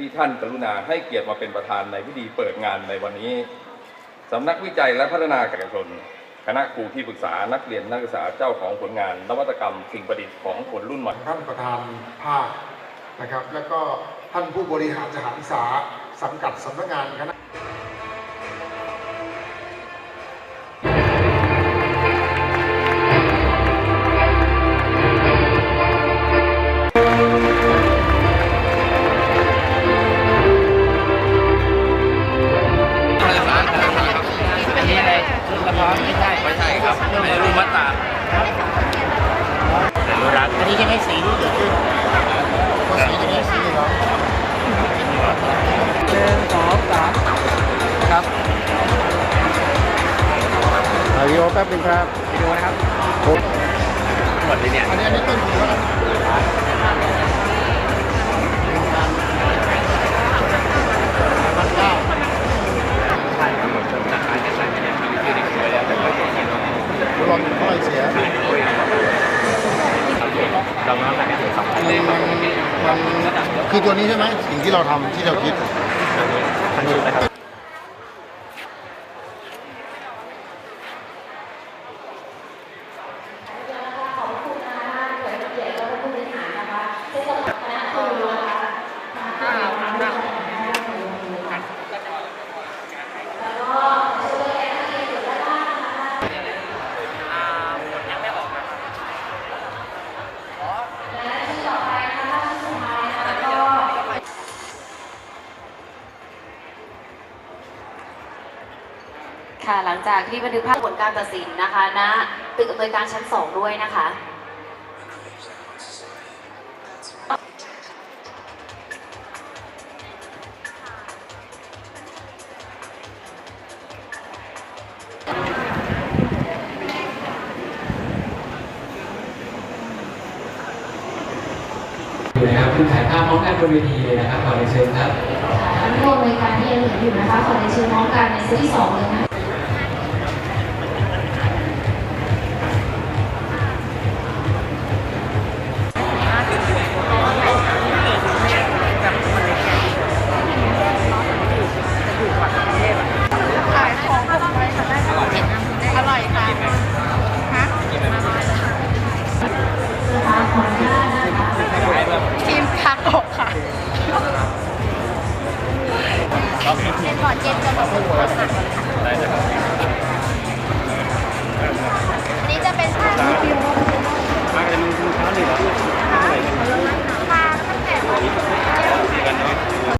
ที่ท่านกรุณาให้เกียรติมาเป็นประธานในพิธีเปิดงานในวันนี้สำนักวิจัยและพัฒนาการชน คณะครูที่ปรึกษานักเรียนนักศึกษาเจ้าของผลงาน นวัตกรรมสิ่งประดิษฐ์ของคนรุ่นใหม่ท่านประธานภาคนะครับ แล้วก็ท่านผู้บริหารสถานศึกษาสังกัดสำนักงานคณะ รุ่นละพร้อมไม่ใช่ไม่ใช่ครับไม่รุ่นมัตตารักอันนี้ยังให้สีที่เกิดขึ้นก็สีจะมีสีเหรอหนึ่งสองสามครับถ่ายวีดีโอแป๊บนึงครับวิดีโอนะครับหมดเลยเนี่ยอันนี้อันนี้ต้นหัวนะ ลองค่อยเสียเราน้ำหนักไม่ถึงสองพันเลยมันมันคือตัวนี้ใช่ไหมสิ่งที่เราทำที่เราคิดพันยูนะครับ ค่ะหลังจากที่บันทึกภาพผลการตัดสินนะคะณตึกอำนวยการชั้น2ด้วยนะคะอยู่นะครับคุณถ่ายภาพพร้อมกันบนเวทีเลยนะครับขอเรียนเชิญครับท่านผู้อำนวยการที่ยังเหลืออยู่นะคะขอในเชิญพร้อมกันในเซตที่สองเลยนะคะนะคะ อันนี้จะเป็นผ้าฟิวมา